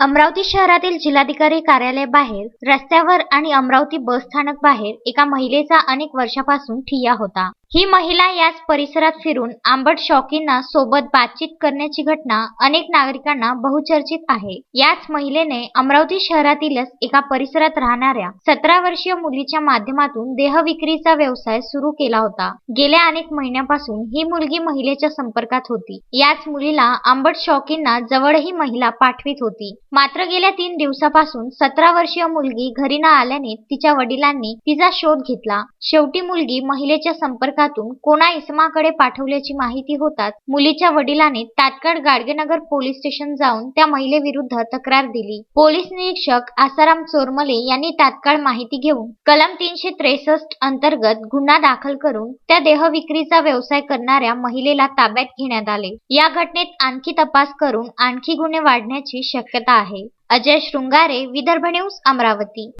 अमरावती शहरातील जिल्हाधिकारी कार्यालय बाहेर रस्त्यावर आणि अमरावती बस स्थानक बाहेर एका महिलेचा अनेक वर्षापासून ठिय्या होता. ही महिला याच परिसरात फिरून आंबट शौकींना सोबत बातचीत करण्याची घटना अनेक नागरिकांना बहुचर्चित आहे. याच महिलेने अमरावती शहरातीलच एका परिसरात राहणाऱ्या सतरा वर्षीय मुलीच्या माध्यमातून देहविक्रीचा व्यवसाय सुरू केला होता. गेल्या अनेक महिन्यापासून ही मुलगी महिलेच्या संपर्कात होती. याच मुलीला आंबट शौकींना जवळही महिला पाठवित होती. मात्र गेल्या तीन दिवसापासून सतरा वर्षीय मुलगी घरी न आल्याने तिच्या वडिलांनी तिचा शोध घेतला. शेवटी मुलगी महिलेच्या संपर्कातून कोणा इसमाकडे पाठवल्याची माहिती होताच मुलीच्या वडिलांनी तात्काळ गाडगेनगर पोलीस स्टेशन जाऊन त्या महिलेविरुद्ध तक्रार दिली. पोलीस निरीक्षक आसाराम चोरमले यांनी तात्काळ माहिती घेऊन कलम तीनशे त्रेसष्ट अंतर्गत गुन्हा दाखल करून त्या देहविक्रीचा व्यवसाय करणाऱ्या महिलेला ताब्यात घेण्यात आले. या घटनेत आणखी तपास करून आणखी गुन्हे वाढण्याची शक्यता आहे. अजय शृंगारे विदर्भ न्यूज अमरावती.